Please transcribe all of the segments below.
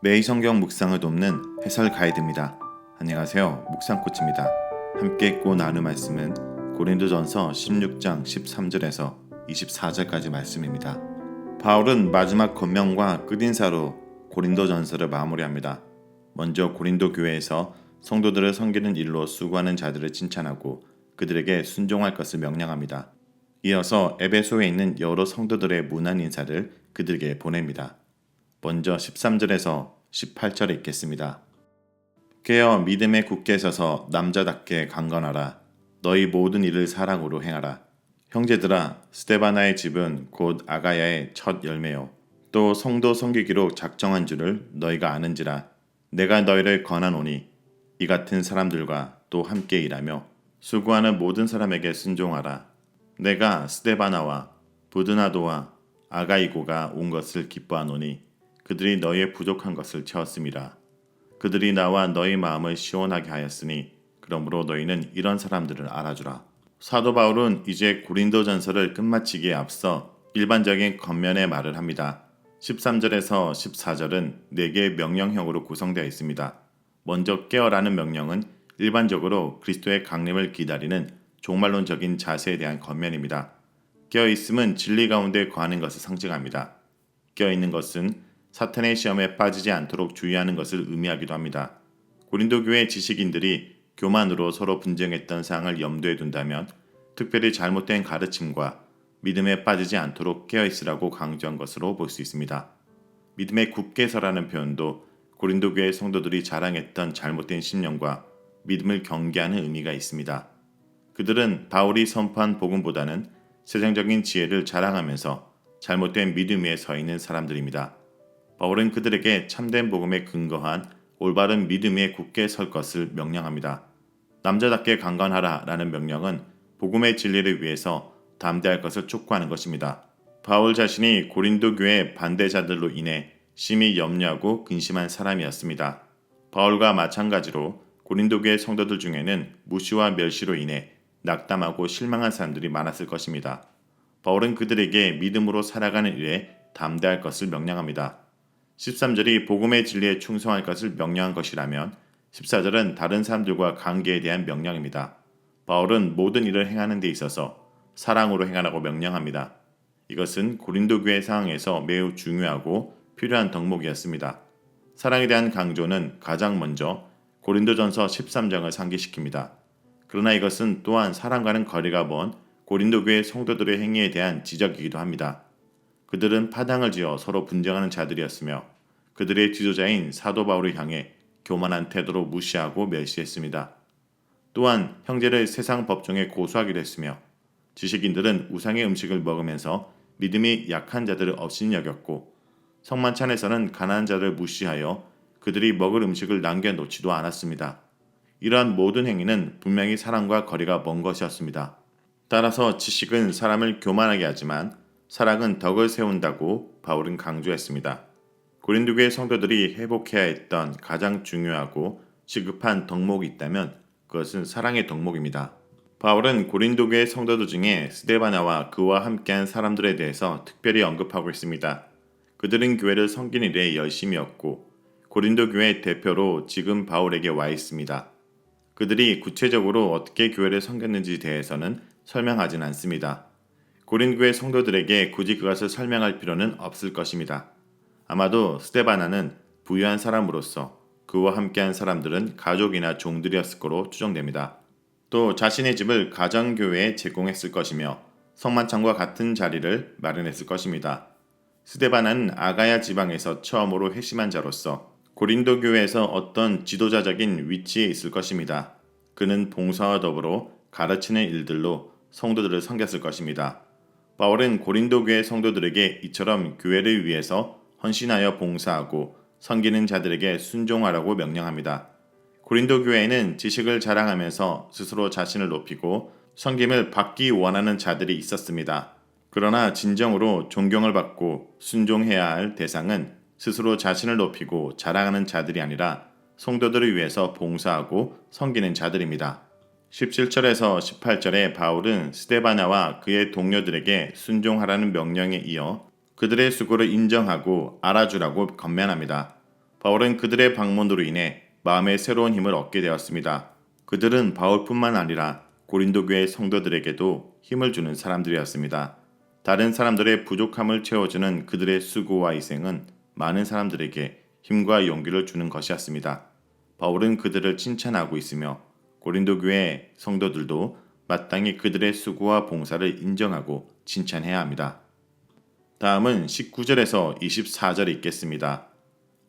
매일 성경 묵상을 돕는 해설 가이드입니다. 안녕하세요. 묵상코치입니다. 함께 읽고 나눌 말씀은 고린도전서 16장 13절에서 24절까지 말씀입니다. 바울은 마지막 권명과 끝인사로 고린도전서를 마무리합니다. 먼저 고린도 교회에서 성도들을 섬기는 일로 수고하는 자들을 칭찬하고 그들에게 순종할 것을 명령합니다. 이어서 에베소에 있는 여러 성도들의 문안 인사를 그들에게 보냅니다. 먼저 13절에서 18절에 있겠습니다. 깨어 믿음에 굳게 서서 남자답게 강건하라. 너희 모든 일을 사랑으로 행하라. 형제들아, 스테바나의 집은 곧 아가야의 첫 열매요. 또 성도 섬기기로 작정한 줄을 너희가 아는지라. 내가 너희를 권하노니 이 같은 사람들과 또 함께 일하며 수고하는 모든 사람에게 순종하라. 내가 스테바나와 부드나도와 아가이고가 온 것을 기뻐하노니 그들이 너희의 부족한 것을 채웠음이라. 그들이 나와 너희 마음을 시원하게 하였으니 그러므로 너희는 이런 사람들을 알아주라. 사도 바울은 이제 고린도 전서를 끝마치기에 앞서 일반적인 겉면의 말을 합니다. 13절에서 14절은 네 개의 명령형으로 구성되어 있습니다. 먼저 깨어라는 명령은 일반적으로 그리스도의 강림을 기다리는 종말론적인 자세에 대한 겉면입니다. 깨어 있음은 진리 가운데 거하는 것을 상징합니다. 깨어 있는 것은 사탄의 시험에 빠지지 않도록 주의하는 것을 의미하기도 합니다. 고린도 교회 지식인들이 교만으로 서로 분쟁했던 사항을 염두에 둔다면 특별히 잘못된 가르침과 믿음에 빠지지 않도록 깨어 있으라고 강조한 것으로 볼 수 있습니다. 믿음에 굳게 서라는 표현도 고린도 교회 성도들이 자랑했던 잘못된 신념과 믿음을 경계하는 의미가 있습니다. 그들은 바울이 선포한 복음보다는 세상적인 지혜를 자랑하면서 잘못된 믿음 위에 서 있는 사람들입니다. 바울은 그들에게 참된 복음에 근거한 올바른 믿음 위에 굳게 설 것을 명령합니다. 남자답게 강건하라 라는 명령은 복음의 진리를 위해서 담대할 것을 촉구하는 것입니다. 바울 자신이 고린도 교회 반대자들로 인해 심히 염려하고 근심한 사람이었습니다. 바울과 마찬가지로 고린도 교회 성도들 중에는 무시와 멸시로 인해 낙담하고 실망한 사람들이 많았을 것입니다. 바울은 그들에게 믿음으로 살아가는 일에 담대할 것을 명령합니다. 13절이 복음의 진리에 충성할 것을 명령한 것이라면 14절은 다른 사람들과 관계에 대한 명령입니다. 바울은 모든 일을 행하는 데 있어서 사랑으로 행하라고 명령합니다. 이것은 고린도 교회 상황에서 매우 중요하고 필요한 덕목이었습니다. 사랑에 대한 강조는 가장 먼저 고린도전서 13장을 상기시킵니다. 그러나 이것은 또한 사랑과는 거리가 먼 고린도 교회 성도들의 행위에 대한 지적이기도 합니다. 그들은 파당을 지어 서로 분쟁하는 자들이었으며 그들의 지도자인 사도 바울을 향해 교만한 태도로 무시하고 멸시했습니다. 또한 형제를 세상 법정에 고소하기도 했으며 지식인들은 우상의 음식을 먹으면서 믿음이 약한 자들을 없인 여겼고 성만찬에서는 가난한 자를 무시하여 그들이 먹을 음식을 남겨놓지도 않았습니다. 이러한 모든 행위는 분명히 사랑과 거리가 먼 것이었습니다. 따라서 지식은 사람을 교만하게 하지만 사랑은 덕을 세운다고 바울은 강조했습니다. 고린도교의 성도들이 회복해야 했던 가장 중요하고 시급한 덕목이 있다면 그것은 사랑의 덕목입니다. 바울은 고린도교의 성도들 중에 스데바나와 그와 함께한 사람들에 대해서 특별히 언급하고 있습니다. 그들은 교회를 섬기는 일에 열심이었고 고린도 교회 대표로 지금 바울에게 와 있습니다. 그들이 구체적으로 어떻게 교회를 섬겼는지 대해서는 설명하진 않습니다. 고린교의 성도들에게 굳이 그것을 설명할 필요는 없을 것입니다. 아마도 스테바나는 부유한 사람으로서 그와 함께한 사람들은 가족이나 종들이었을 거로 추정됩니다. 또 자신의 집을 가정교회에 제공했을 것이며 성만찬과 같은 자리를 마련했을 것입니다. 스데바나는 아가야 지방에서 처음으로 회심한 자로서 고린도 교회에서 어떤 지도자적인 위치에 있을 것입니다. 그는 봉사와 더불어 가르치는 일들로 성도들을 섬겼을 것입니다. 바울은 고린도 교회 성도들에게 이처럼 교회를 위해서 헌신하여 봉사하고 섬기는 자들에게 순종하라고 명령합니다. 고린도 교회에는 지식을 자랑하면서 스스로 자신을 높이고 섬김을 받기 원하는 자들이 있었습니다. 그러나 진정으로 존경을 받고 순종해야 할 대상은 스스로 자신을 높이고 자랑하는 자들이 아니라 성도들을 위해서 봉사하고 섬기는 자들입니다. 17절에서 18절에 바울은 스데바나와 그의 동료들에게 순종하라는 명령에 이어 그들의 수고를 인정하고 알아주라고 건면합니다. 바울은 그들의 방문으로 인해 마음의 새로운 힘을 얻게 되었습니다. 그들은 바울뿐만 아니라 고린도 교회 성도들에게도 힘을 주는 사람들이었습니다. 다른 사람들의 부족함을 채워주는 그들의 수고와 희생은 많은 사람들에게 힘과 용기를 주는 것이었습니다. 바울은 그들을 칭찬하고 있으며 고린도 교회 성도들도 마땅히 그들의 수고와 봉사를 인정하고 칭찬해야 합니다. 다음은 19절에서 24절 읽겠습니다.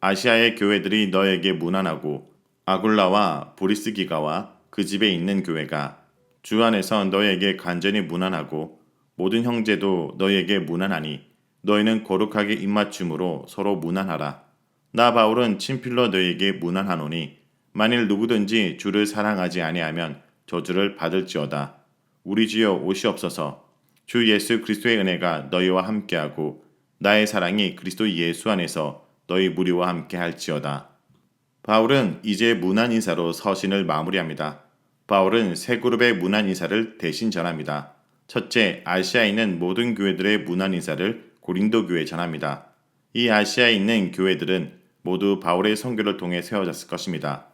아시아의 교회들이 너에게 무난하고 아굴라와 보리스기가와 그 집에 있는 교회가 주 안에서 너에게 간절히 무난하고 모든 형제도 너에게 무난하니 너희는 거룩하게 입맞춤으로 서로 무난하라. 나 바울은 친필로 너에게 무난하노니 만일 누구든지 주를 사랑하지 아니하면 저주를 받을지어다. 우리 주여 오시옵소서. 주 예수 그리스도의 은혜가 너희와 함께하고 나의 사랑이 그리스도 예수 안에서 너희 무리와 함께 할지어다. 바울은 이제 문안 인사로 서신을 마무리합니다. 바울은 세 그룹의 문안 인사를 대신 전합니다. 첫째, 아시아에 있는 모든 교회들의 문안 인사를 고린도 교회에 전합니다. 이 아시아에 있는 교회들은 모두 바울의 선교를 통해 세워졌을 것입니다.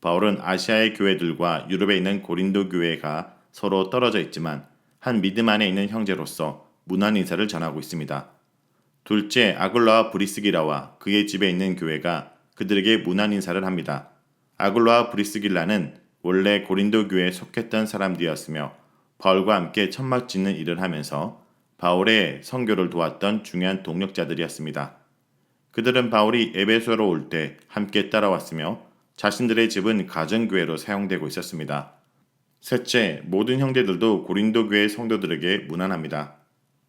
바울은 아시아의 교회들과 유럽에 있는 고린도 교회가 서로 떨어져 있지만 한 믿음 안에 있는 형제로서 문안 인사를 전하고 있습니다. 둘째, 아굴라와 브리스기라와 그의 집에 있는 교회가 그들에게 문안 인사를 합니다. 아굴라와 브리스길라는 원래 고린도 교회에 속했던 사람들이었으며 바울과 함께 천막 짓는 일을 하면서 바울의 선교를 도왔던 중요한 동력자들이었습니다. 그들은 바울이 에베소로 올 때 함께 따라왔으며 자신들의 집은 가정교회로 사용되고 있었습니다. 셋째, 모든 형제들도 고린도 교회 성도들에게 무난합니다.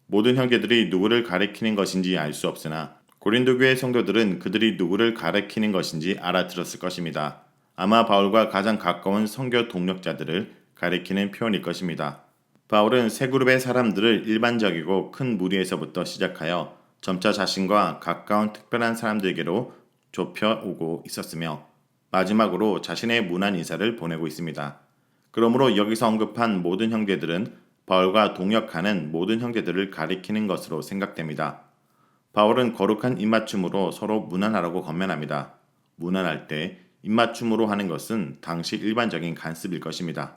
모든 형제들이 누구를 가리키는 것인지 알 수 없으나 고린도 교회 성도들은 그들이 누구를 가리키는 것인지 알아들었을 것입니다. 아마 바울과 가장 가까운 성교 동력자들을 가리키는 표현일 것입니다. 바울은 세 그룹의 사람들을 일반적이고 큰 무리에서부터 시작하여 점차 자신과 가까운 특별한 사람들에게로 좁혀오고 있었으며 마지막으로 자신의 문안 인사를 보내고 있습니다. 그러므로 여기서 언급한 모든 형제들은 바울과 동역하는 모든 형제들을 가리키는 것으로 생각됩니다. 바울은 거룩한 입맞춤으로 서로 무난하라고 건면합니다. 무난할 때 입맞춤으로 하는 것은 당시 일반적인 간습일 것입니다.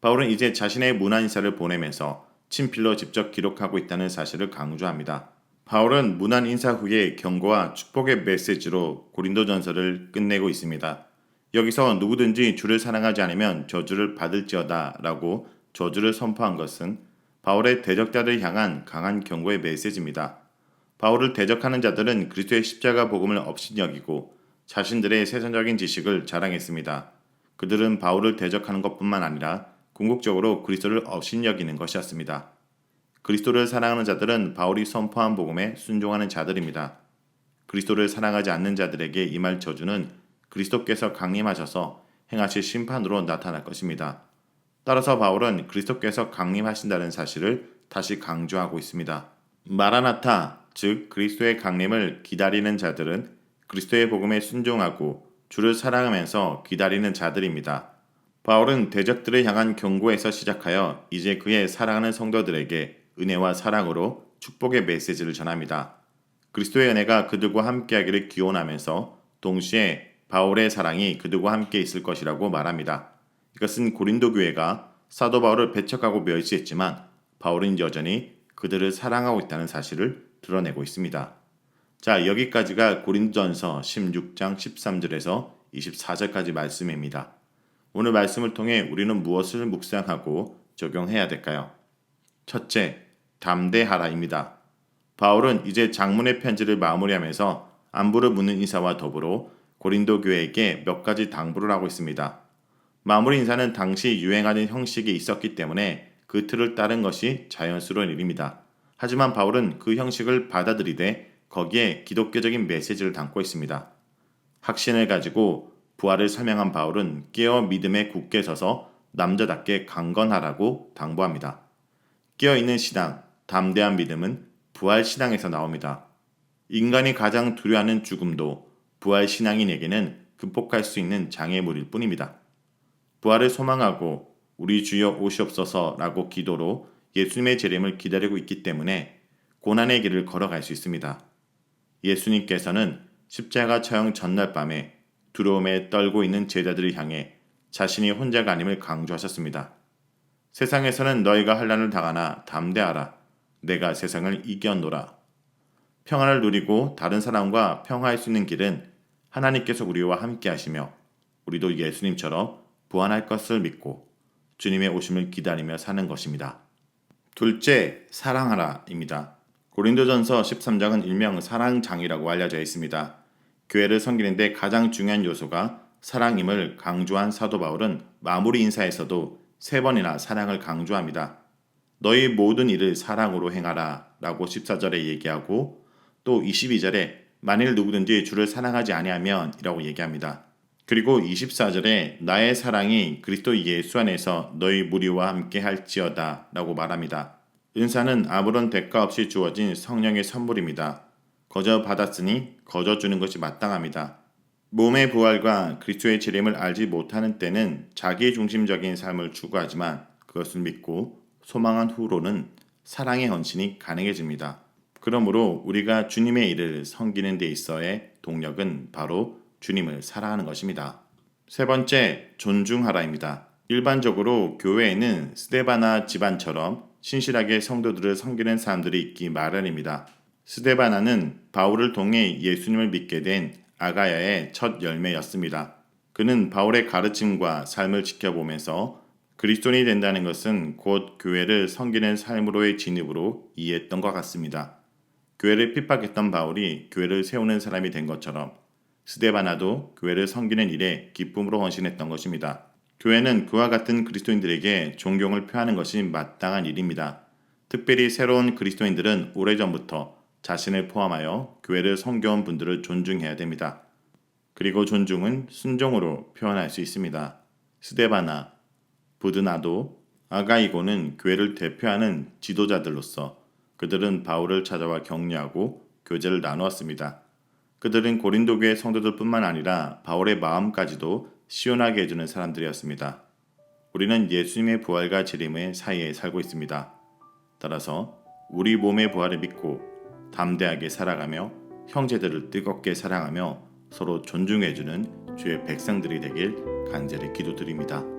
바울은 이제 자신의 문안 인사를 보내면서 친필로 직접 기록하고 있다는 사실을 강조합니다. 바울은 문안 인사 후에 경고와 축복의 메시지로 고린도전서를 끝내고 있습니다. 여기서 누구든지 주를 사랑하지 않으면 저주를 받을지어다 라고 저주를 선포한 것은 바울의 대적자를 향한 강한 경고의 메시지입니다. 바울을 대적하는 자들은 그리스도의 십자가 복음을 업신여기고 자신들의 세상적인 지식을 자랑했습니다. 그들은 바울을 대적하는 것뿐만 아니라 궁극적으로 그리스도를 업신여기는 것이었습니다. 그리스도를 사랑하는 자들은 바울이 선포한 복음에 순종하는 자들입니다. 그리스도를 사랑하지 않는 자들에게 임할 저주는 그리스도께서 강림하셔서 행하실 심판으로 나타날 것입니다. 따라서 바울은 그리스도께서 강림하신다는 사실을 다시 강조하고 있습니다. 마라나타, 즉 그리스도의 강림을 기다리는 자들은 그리스도의 복음에 순종하고 주를 사랑하면서 기다리는 자들입니다. 바울은 대적들을 향한 경고에서 시작하여 이제 그의 사랑하는 성도들에게 은혜와 사랑으로 축복의 메시지를 전합니다. 그리스도의 은혜가 그들과 함께하기를 기원하면서 동시에 바울의 사랑이 그들과 함께 있을 것이라고 말합니다. 이것은 고린도 교회가 사도 바울을 배척하고 멸시했지만 바울은 여전히 그들을 사랑하고 있다는 사실을 드러내고 있습니다. 자, 여기까지가 고린도전서 16장 13절에서 24절까지 말씀입니다. 오늘 말씀을 통해 우리는 무엇을 묵상하고 적용해야 될까요? 첫째, 담대하라입니다. 바울은 이제 장문의 편지를 마무리하면서 안부를 묻는 인사와 더불어 고린도 교회에게 몇 가지 당부를 하고 있습니다. 마무리 인사는 당시 유행하는 형식이 있었기 때문에 그 틀을 따른 것이 자연스러운 일입니다. 하지만 바울은 그 형식을 받아들이되 거기에 기독교적인 메시지를 담고 있습니다. 확신을 가지고 부활을 설명한 바울은 깨어 믿음에 굳게 서서 남자답게 강건하라고 당부합니다. 깨어 있는 신앙, 담대한 믿음은 부활 신앙에서 나옵니다. 인간이 가장 두려워하는 죽음도 부활 신앙인에게는 극복할 수 있는 장애물일 뿐입니다. 부활을 소망하고 우리 주여 오시옵소서라고 기도로 예수님의 재림을 기다리고 있기 때문에 고난의 길을 걸어갈 수 있습니다. 예수님께서는 십자가 처형 전날 밤에 두려움에 떨고 있는 제자들을 향해 자신이 혼자가 아님을 강조하셨습니다. 세상에서는 너희가 환란을 당하나 담대하라. 내가 세상을 이겨노라. 평안을 누리고 다른 사람과 평화할 수 있는 길은 하나님께서 우리와 함께 하시며 우리도 예수님처럼 부활할 것을 믿고 주님의 오심을 기다리며 사는 것입니다. 둘째, 사랑하라입니다. 고린도전서 13장은 일명 사랑장이라고 알려져 있습니다. 교회를 섬기는데 가장 중요한 요소가 사랑임을 강조한 사도 바울은 마무리 인사에서도 세 번이나 사랑을 강조합니다. 너희 모든 일을 사랑으로 행하라 라고 14절에 얘기하고 또 22절에 만일 누구든지 주를 사랑하지 아니하면 이라고 얘기합니다. 그리고 24절에 나의 사랑이 그리스도 예수 안에서 너희 무리와 함께 할지어다 라고 말합니다. 은사는 아무런 대가 없이 주어진 성령의 선물입니다. 거저 받았으니 거저 주는 것이 마땅합니다. 몸의 부활과 그리스도의 재림을 알지 못하는 때는 자기 중심적인 삶을 추구하지만 그것을 믿고 소망한 후로는 사랑의 헌신이 가능해집니다. 그러므로 우리가 주님의 일을 섬기는 데 있어의 동력은 바로 주님을 사랑하는 것입니다. 세 번째, 존중하라입니다. 일반적으로 교회에는 스데바나 집안처럼 신실하게 성도들을 섬기는 사람들이 있기 마련입니다. 스데바나는 바울을 통해 예수님을 믿게 된 아가야의 첫 열매였습니다. 그는 바울의 가르침과 삶을 지켜보면서 그리스도인이 된다는 것은 곧 교회를 섬기는 삶으로의 진입으로 이해했던 것 같습니다. 교회를 핍박했던 바울이 교회를 세우는 사람이 된 것처럼 스데바나도 교회를 섬기는 일에 기쁨으로 헌신했던 것입니다. 교회는 그와 같은 그리스도인들에게 존경을 표하는 것이 마땅한 일입니다. 특별히 새로운 그리스도인들은 오래전부터 자신을 포함하여 교회를 섬겨온 분들을 존중해야 됩니다. 그리고 존중은 순종으로 표현할 수 있습니다. 스데바나, 부드나도, 아가이고는 교회를 대표하는 지도자들로서 그들은 바울을 찾아와 격려하고 교제를 나누었습니다. 그들은 고린도 교회 성도들뿐만 아니라 바울의 마음까지도 시원하게 해주는 사람들이었습니다. 우리는 예수님의 부활과 재림의 사이에 살고 있습니다. 따라서 우리 몸의 부활을 믿고 담대하게 살아가며 형제들을 뜨겁게 사랑하며 서로 존중해주는 주의 백성들이 되길 간절히 기도드립니다.